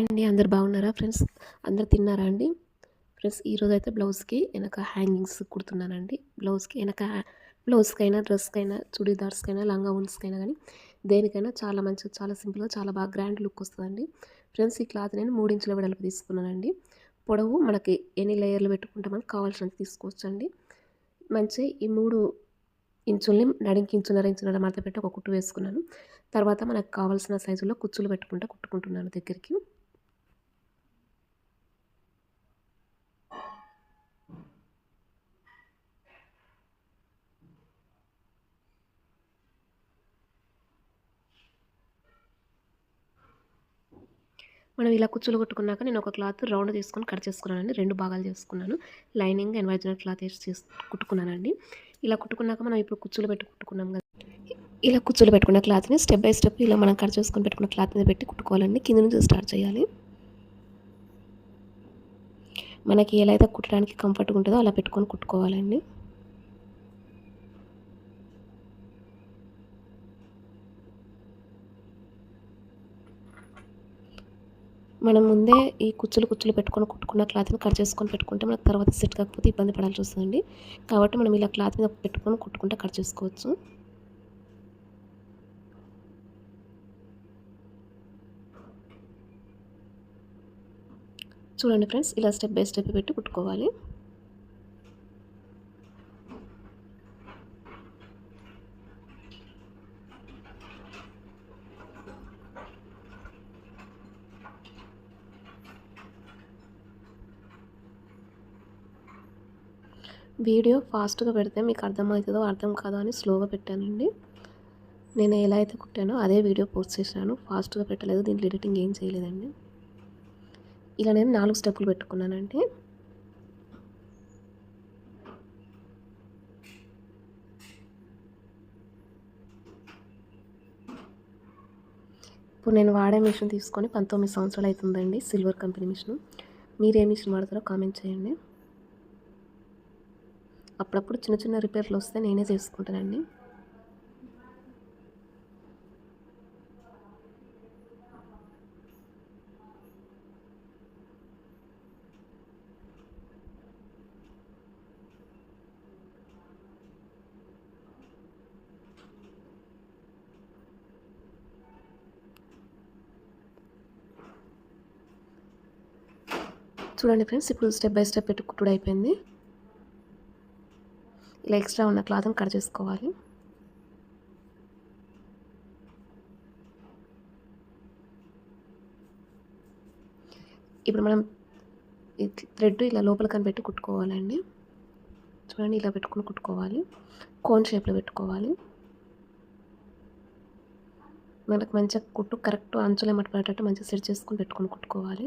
అండి అందరు బాగున్నారా ఫ్రెండ్స్? అందరు తిన్నారా అండి? ఫ్రెండ్స్ ఈరోజు అయితే బ్లౌజ్కి వెనక హ్యాంగింగ్స్ కుడుతున్నానండి. బ్లౌజ్కి వెనక బ్లౌజ్కైనా డ్రెస్కైనా చుడీదార్స్కైనా లంగా ఉన్స్కైనా కానీ దేనికైనా చాలా మంచిగా చాలా సింపుల్గా చాలా బాగా గ్రాండ్ లుక్ వస్తుందండి. ఫ్రెండ్స్ ఈ క్లాత్ నేను మూడు ఇంచుల వెడల్పు తీసుకున్నానండి. పొడవు మనకి ఎన్ని లేయర్లు పెట్టుకుంటే మనకు కావాల్సినంత తీసుకోవచ్చండి. మంచి ఈ మూడు ఇంచుల్ని నడింకి ఇంచున్నర ఇంచున్నర మడత పెట్టి ఒక కుట్టు వేసుకున్నాను. తర్వాత మనకు కావాల్సిన సైజులో కుచ్చులు పెట్టుకుంటా కుట్టుకుంటున్నాను దగ్గరికి. మనం ఇలా కుచ్చులు కొట్టుకున్నాక నేను ఒక క్లాత్ రౌండ్ తీసుకొని కట్ చేసుకున్నానండి. రెండు భాగాలు చేసుకున్నాను. లైనింగ్ అండ్ ఒరిజినల్ క్లాత్ వేసి కుట్టుకున్నానండి. ఇలా కుట్టుకున్నాక మనం ఇప్పుడు కుచ్చులు పెట్టి కుట్టుకున్నాం కదా. ఇలా కుచ్చులు పెట్టుకున్న క్లాత్ని స్టెప్ బై స్టెప్ ఇలా మనం కట్ చేసుకొని పెట్టుకున్న క్లాత్ మీద పెట్టి కుట్టుకోవాలండి. కింద నుంచి స్టార్ట్ చేయాలి. మనకి ఎలా అయితే కుట్టడానికి కంఫర్ట్గా ఉంటుందో అలా పెట్టుకొని కుట్టుకోవాలండి. మనం ముందే ఈ కుచ్చులు కుచ్చులు పెట్టుకొని కుట్టుకున్న క్లాత్ని కట్ చేసుకొని పెట్టుకుంటే మనకు తర్వాత సెట్ కాకపోతే ఇబ్బంది పడాల్సి వస్తుందండి. కాబట్టి మనం ఇలా క్లాత్ మీద పెట్టుకొని కుట్టుకుంటే కట్ చేసుకోవచ్చు. చూడండి ఫ్రెండ్స్ ఇలా స్టెప్ బై స్టెప్ పెట్టి కుట్టుకోవాలి. వీడియో ఫాస్ట్గా పెడితే మీకు అర్థమవుతుందో అర్థం కాదో అని స్లోగా పెట్టానండి. నేను ఎలా అయితే కుట్టానో అదే వీడియో పోస్ట్ చేశాను. ఫాస్ట్గా పెట్టలేదు దీంట్లో ఎడిటింగ్ ఏం చేయలేదండి. ఇలా నేను నాలుగు స్టెప్పులు పెట్టుకున్నానండి. ఇప్పుడు నేను వాడే మిషన్ తీసుకొని పంతొమ్మిది సంవత్సరాలు అవుతుందండి సిల్వర్ కంపెనీ మిషన్. మీరు ఏ మిషన్ వాడతారో కామెంట్ చేయండి. అప్పుడప్పుడు చిన్న చిన్న రిపేర్లు వస్తే నేనే చేసుకుంటానండి. చూడండి ఫ్రెండ్స్ ఇప్పుడు స్టెప్ బై స్టెప్ పెట్టుకుంటూ అయిపోయింది. ఇలా ఎక్స్ట్రా ఉన్న క్లాత్ని కట్ చేసుకోవాలి. ఇప్పుడు మనం థ్రెడ్ ఇలా లోపల కనిపెట్టి కుట్టుకోవాలండి. చూడండి ఇలా పెట్టుకుని కుట్టుకోవాలి. కోన్ షేప్లో పెట్టుకోవాలి. మనకు మంచిగా కుట్టు కరెక్ట్ అంచులు పడేటట్టు మంచిగా సెట్ చేసుకుని పెట్టుకొని కుట్టుకోవాలి.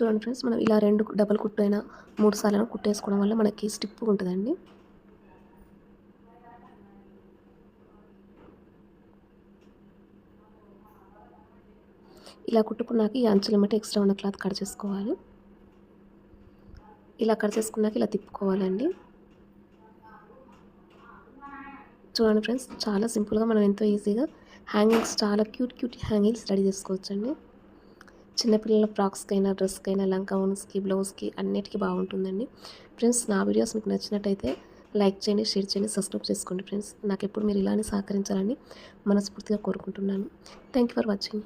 చూడండి ఫ్రెండ్స్. మనం ఇలా రెండు డబల్ కుట్టు అయినా మూడు సార్లు కుట్టేసుకోవడం వల్ల మనకి స్టిప్ ఉంటుందండి. ఇలా కుట్టుకున్నాక ఈ అంచుల మట్టి ఎక్స్ట్రా ఉన్న క్లాత్ కట్ చేసుకోవాలి. ఇలా కట్ చేసుకున్నాక ఇలా తిప్పుకోవాలండి. చూడండి ఫ్రెండ్స్ చాలా సింపుల్గా మనం ఎంతో ఈజీగా హ్యాంగింగ్స్ చాలా క్యూట్ క్యూట్ హ్యాంగింగ్స్ రెడీ చేసుకోవచ్చండి. చిన్నపిల్లల ఫ్రాక్స్కైనా డ్రెస్కైనా లంకా ఓన్స్కి బ్లౌజ్కి అన్నిటికీ బాగుంటుందండి ఫ్రెండ్స్ నా వీడియోస్ మీకు నచ్చినట్టయితే లైక్ చేయండి షేర్ చేయండి సబ్స్క్రైబ్ చేసుకోండి ఫ్రెండ్స్. నాకు ఎప్పుడు మీరు ఇలానే సహకరించాలని మనస్ఫూర్తిగా కోరుకుంటున్నాను. Thank for watching.